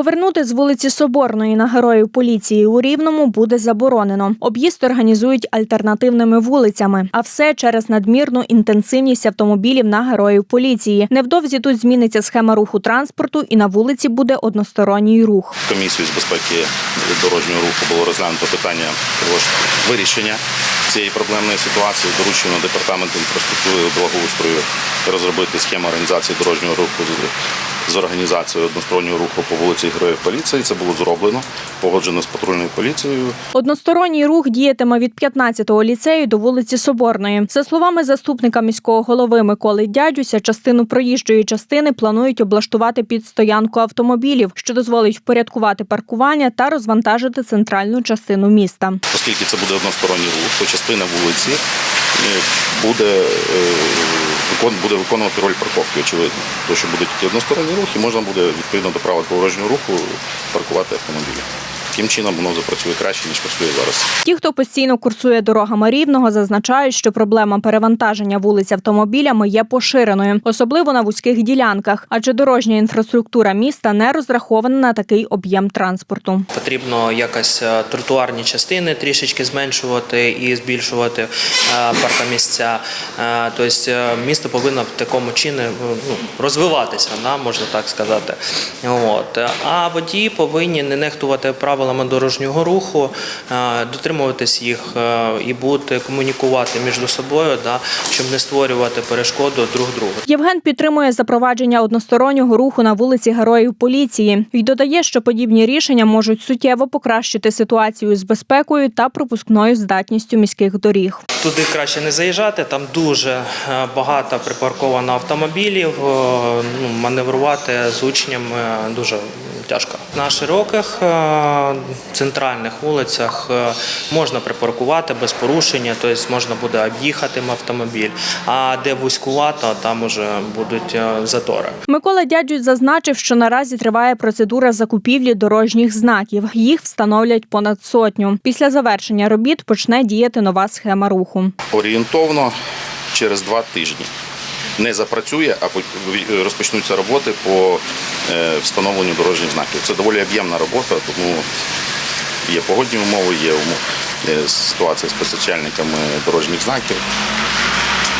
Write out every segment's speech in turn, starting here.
Повернути з вулиці Соборної на героїв поліції у Рівному буде заборонено. Об'їзд організують альтернативними вулицями, а все через надмірну інтенсивність автомобілів на героїв поліції. Невдовзі тут зміниться схема руху транспорту, і на вулиці буде односторонній рух. Комісію з безпеки дорожнього руху було розглянуто питання ж вирішення цієї проблемної ситуації. Доручено департаменту інфраструктури і благоустрою розробити схему організації дорожнього руху з- організацією одностороннього руху по вулиці Героїв поліції. Це було зроблено, погоджено з патрульною поліцією. Односторонній рух діятиме від 15-го ліцею до вулиці Соборної. За словами заступника міського голови Миколи Дядюся, частину проїжджої частини планують облаштувати під стоянку автомобілів, що дозволить впорядкувати паркування та розвантажити центральну частину міста. Оскільки це буде односторонній рух, то частина вулиці е, буде, е, буде виконувати роль парковки, очевидно. Тому що будуть односторонні односторонній рух і можна буде відповідно до правил дорожнього руху паркувати автомобілі. Таким чином воно запрацює краще, ніж працює зараз. Ті, хто постійно курсує дорогами рівного, зазначають, що проблема перевантаження вулиць автомобілями є поширеною, особливо на вузьких ділянках, адже дорожня інфраструктура міста не розрахована на такий об'єм транспорту. Потрібно якось е, тротуарні частини трішечки зменшувати і збільшувати е, паркомісця. Е, Тобто місто повинно в такому чині ну, розвиватися, можна так сказати. От. А водії повинні не нехтувати правилами дорожнього руху, е, дотримуватись їх е, і бути комунікувати між собою, да, щоб не створювати перешкоду друг другу. Євген підтримує запровадження одностороннього руху на вулиці Героїв поліції і додає, що подібні рішення можуть суттєво покращити ситуацію з безпекою та пропускною здатністю міських доріг. Туди краще не заїжджати, там дуже е, багато припарковано автомобілів. Ну, маневрувати з учням е, дуже тяжко. На широких е, центральних вулицях е, можна припаркувати без порушення, тобто можна буде об'їхати автомобіль. А де вузькувато, там уже будуть е, затори. Микола Дядюсь зазначив, що наразі триває процедура закупівлі дорожніх знаків. Їх встановлять понад сотню. Після завершення робіт почне діяти нова схема руху. Орієнтовно через два тижні. Не запрацює, а розпочнуться роботи по е, встановленню дорожніх знаків. Це доволі об'ємна робота, тому є погодні умови, є е, ситуація з постачальниками дорожніх знаків.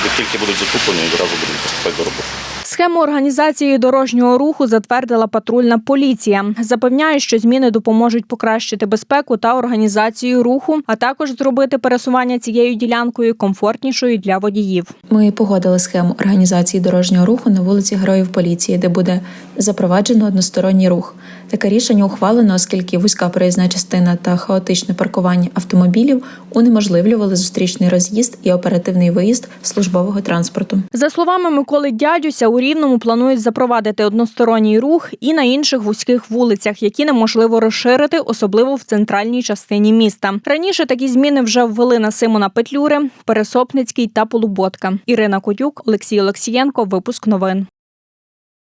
Як тільки будуть закуплені, одразу будемо поступати до роботи. Схему організації дорожнього руху затвердила патрульна поліція. Запевняє, що зміни допоможуть покращити безпеку та організацію руху, а також зробити пересування цією ділянкою комфортнішою для водіїв. Ми погодили схему організації дорожнього руху на вулиці Героїв поліції, де буде запроваджено односторонній рух. Таке рішення ухвалено, оскільки вузька проїзна частина та хаотичне паркування автомобілів унеможливлювали зустрічний роз'їзд і оперативний виїзд службового транспорту. За словами Миколи Дядюся, у Рівному планують запровадити односторонній рух і на інших вузьких вулицях, які неможливо розширити, особливо в центральній частині міста. Раніше такі зміни вже ввели на Симона Петлюри, Пересопницький та Полуботка. Ірина Котюк, Олексій Олексієнко. Випуск новин.